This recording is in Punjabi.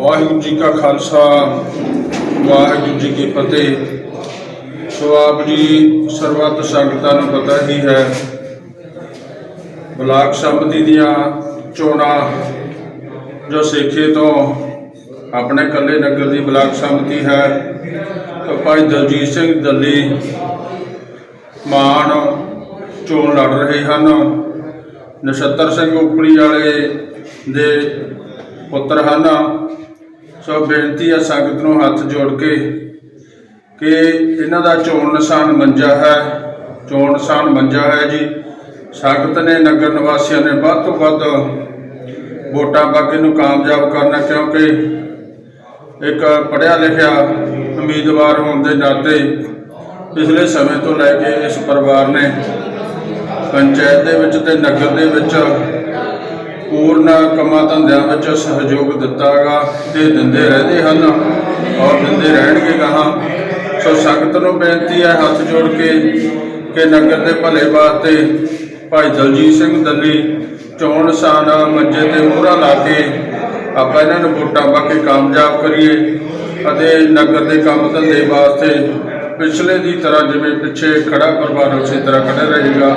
ਵਾਹਿਗੁਰੂ ਜੀ ਕਾ ਖਾਲਸਾ, ਵਾਹਿਗੁਰੂ ਜੀ ਕੀ ਫਤਿਹ। ਸੋ ਆਪ ਜੀ ਸਰਬੱਤ ਸੰਗਤਾਂ ਨੂੰ ਪਤਾ ਹੀ ਹੈ, ਬਲਾਕ ਸੰਮਤੀ ਦੀਆਂ ਚੋਣਾਂ ਜੋ ਸੇਖੇ ਤੋਂ ਆਪਣੇ ਕੱਲੇ ਨਗਰ ਦੀ ਬਲਾਕ ਸੰਮਤੀ ਹੈ, ਤਾਂ ਭਾਈ ਦਲਜੀਤ ਸਿੰਘ ਦੱਲੀ ਮਾਨ ਚੋਣ ਲੜ ਰਹੇ ਹਨ। ਨਛੱਤਰ ਸਿੰਘ ਉਪਲੀ ਵਾਲੇ ਦੇ ਪੁੱਤਰ ਹਨ। ਸੋ ਬੇਨਤੀ ਆ ਸੰਗਤ ਨੂੰ ਹੱਥ ਜੋੜ ਕੇ ਕਿ ਇਹਨਾਂ ਦਾ ਚੋਣ ਨਿਸ਼ਾਨ ਮੰਜਾ ਹੈ। ਚੋਣ ਨਿਸ਼ਾਨ ਮੰਜਾ ਹੈ ਜੀ। ਸੰਗਤ ਨੇ ਨਗਰ ਨਿਵਾਸੀਆਂ ਨੇ ਵੱਧ ਤੋਂ ਵੱਧ ਵੋਟਾਂ ਪਾ ਕੇ ਨੂੰ ਕਾਮਯਾਬ ਕਰਨਾ ਕਿਉਂਕਿ ਇੱਕ ਪੜ੍ਹਿਆ ਲਿਖਿਆ ਉਮੀਦਵਾਰ ਹੋਣ ਦੇ ਨਾਤੇ ਪਿਛਲੇ ਸਮੇਂ ਤੋਂ ਲੈ ਕੇ ਇਸ ਪਰਿਵਾਰ ਨੇ ਪੰਚਾਇਤ ਦੇ ਵਿੱਚ ਤੇ ਨਗਰ ਦੇ ਵਿੱਚ ਪੂਰਨ ਕੰਮਾਂ ਧੰਦਿਆਂ ਵਿੱਚ ਸਹਿਯੋਗ ਦਿੱਤਾਗਾ, ਤੇ ਦਿੰਦੇ ਰਹਿੰਦੇ ਹਨ ਔਰ ਦਿੰਦੇ ਰਹਿਣਗੇ ਗਾਹਾਂ। ਸੋ ਸੰਗਤ ਨੂੰ ਬੇਨਤੀ ਹੈ ਹੱਥ ਜੋੜ ਕੇ ਕਿ ਨਗਰ ਦੇ ਭਲੇ ਵਾਸਤੇ ਭਾਈ ਦਲਜੀਤ ਸਿੰਘ ਦੱਲੀ ਚੋਣ ਨਿਸ਼ਾਨ ਮੰਜੇ ਤੇ ਮੂਹਰਾ ਲਾ ਕੇ ਆਪਾਂ ਇਹਨਾਂ ਨੂੰ ਵੋਟਾਂ ਪਾ ਕੇ ਕਾਮਯਾਬ ਕਰੀਏ ਅਤੇ ਨਗਰ ਦੇ ਕੰਮ ਧੰਦੇ ਵਾਸਤੇ ਪਿਛਲੇ ਦੀ ਤਰ੍ਹਾਂ ਜਿਵੇਂ ਪਿੱਛੇ ਖੜਾ ਪਰਿਵਾਰ ਉਸੇ ਤਰ੍ਹਾਂ ਖੜਾ ਰਹੇਗਾ।